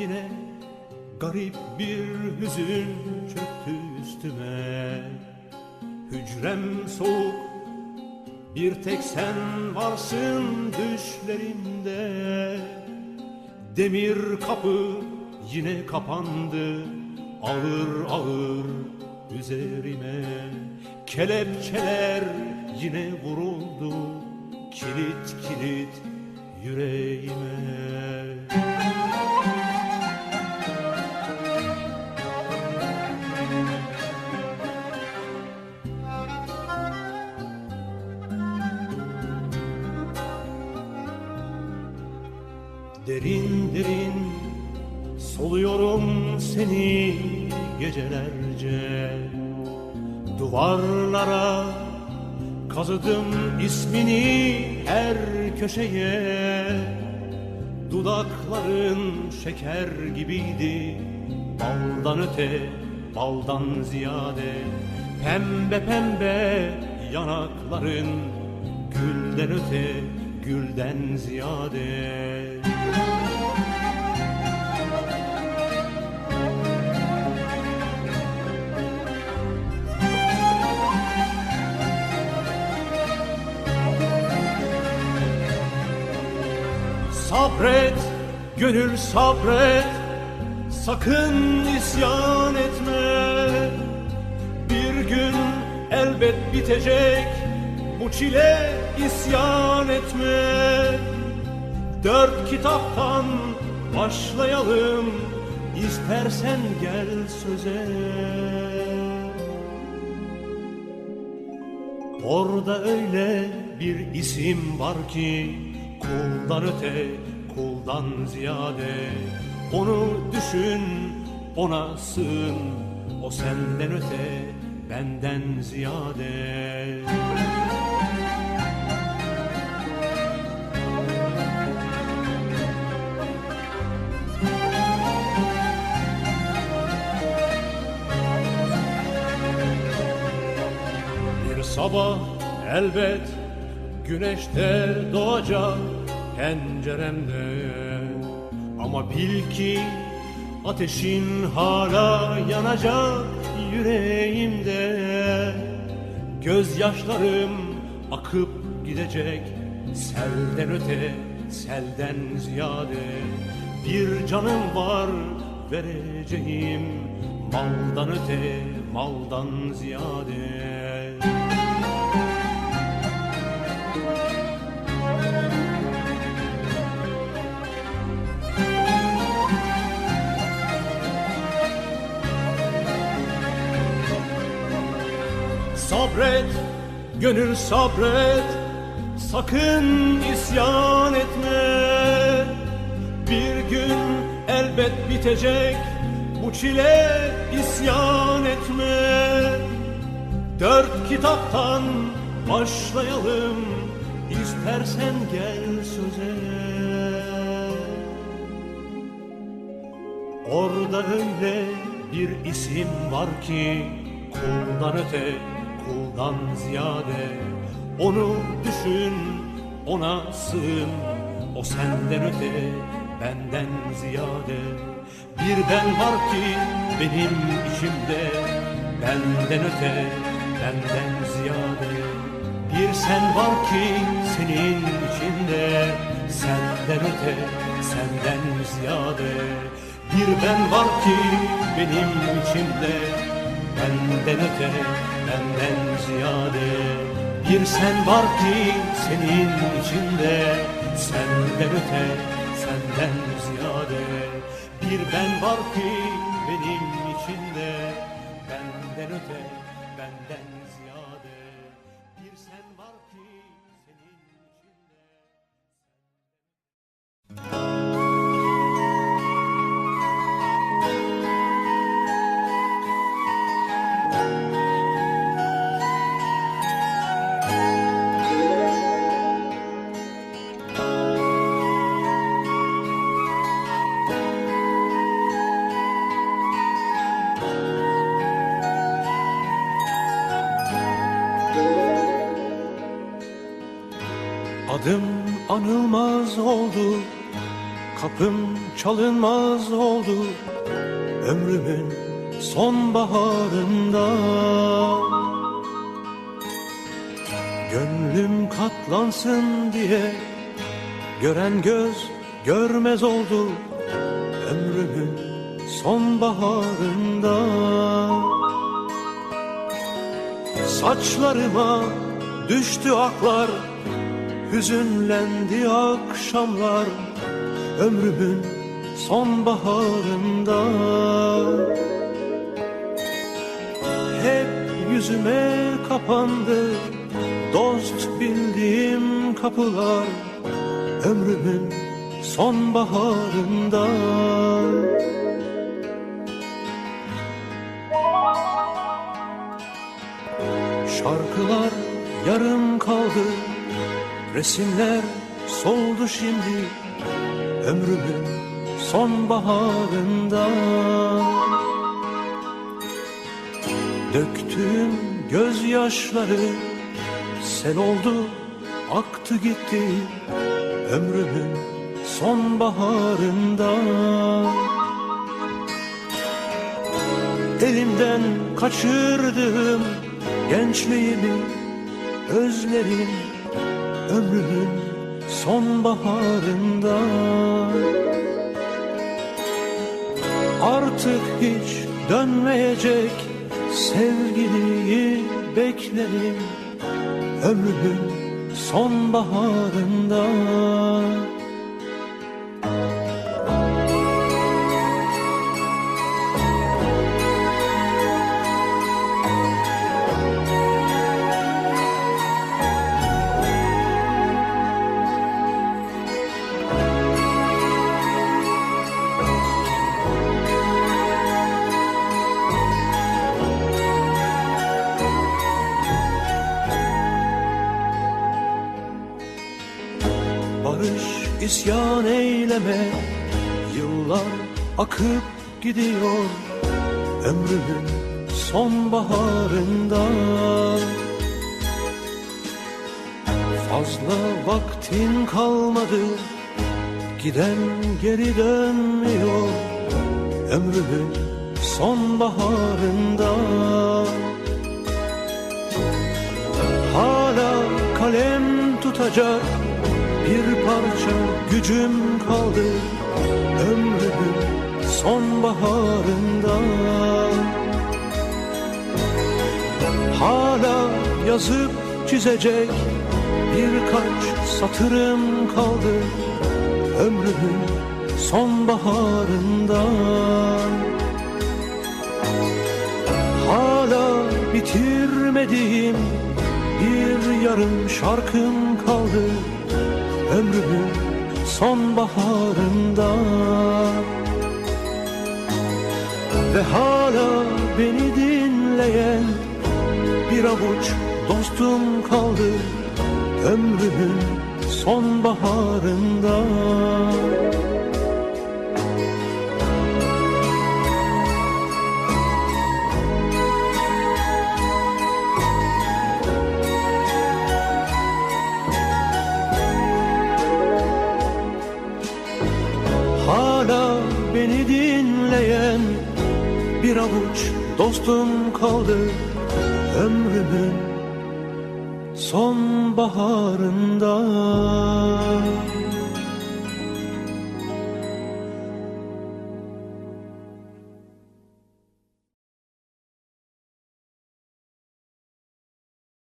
yine garip bir hüzün çöktü üstüme. Hücrem soğuk bir tek sen varsın düşlerimde. Demir kapı yine kapandı ağır ağır üzerime. Kelepçeler yine vuruldu kilit kilit yüreğime gecelerce. Duvarlara kazıdım ismini her köşeye. Dudakların şeker gibiydi Baldan öte, baldan ziyade. Pembe pembe yanakların Gülden öte, gülden ziyade Sabret, gönül sabret. Sakın isyan etme. Bir gün elbet bitecek. Bu çile isyan etme. Dört kitaptan başlayalım. İstersen gel söze. Orada öyle bir isim var ki Kuldan öte, kuldan ziyade. Onu düşün, ona sığın. O senden öte, benden ziyade. Bir sabah elbet güneşte doğacak penceremde. Ama bil ki ateşin hala yanacak yüreğimde. Gözyaşlarım akıp gidecek selden öte selden ziyade. Bir canım var vereceğim maldan öte maldan ziyade Sabret, gönül sabret. Sakın isyan etme. Bir gün elbet bitecek Bu çile isyan etme. Dört kitaptan başlayalım İstersen gel söze. Orada öyle bir isim var ki Kuldan öte, kuldan ziyade Onu düşün, ona sığın. O senden öte, benden ziyade. Bir ben var ki benim içimde Benden öte, benden ziyade. Bir sen var ki senin içinde Senden öte, senden ziyade. Bir ben var ki benim içimde Benden öte, benden ziyade. Bir sen var ki senin içinde Senden öte, senden ziyade. Bir ben var ki benim içinde Benden öte, benden ziyade Adım anılmaz oldu. Kapım çalınmaz oldu. Ömrümün sonbaharında. Gönlüm katlansın diye gören göz görmez oldu. Ömrümün sonbaharında. Saçlarıma düştü aklar Hüzünlendi akşamlar Ömrümün sonbaharında. Hep yüzüme kapandı Dost bildiğim kapılar Ömrümün sonbaharında. Şarkılar yarım kaldı Resimler soldu şimdi Ömrümün sonbaharında. Döktüğüm gözyaşları Sel oldu aktı gitti Ömrümün sonbaharında. Elimden kaçırdığım gençliğimi özlerim ömrümün sonbaharında. Artık hiç dönmeyecek sevgiliyi beklerim ömrümün sonbaharında isyan eyleme. Yıllar akıp gidiyor Ömrümün sonbaharında. Fazla vaktin kalmadı Giden geri dönmüyor Ömrümün sonbaharında. Hala kalem tutacak bir parça gücüm kaldı ömrümün sonbaharında. Hala yazıp çizecek birkaç satırım kaldı ömrümün sonbaharında. Hala bitirmediğim bir yarım şarkım kaldı ömrümün sonbaharında. Ve hala beni dinleyen bir avuç dostum kaldı ömrümün sonbaharında avuç dostum kaldı ömrümün sonbaharında.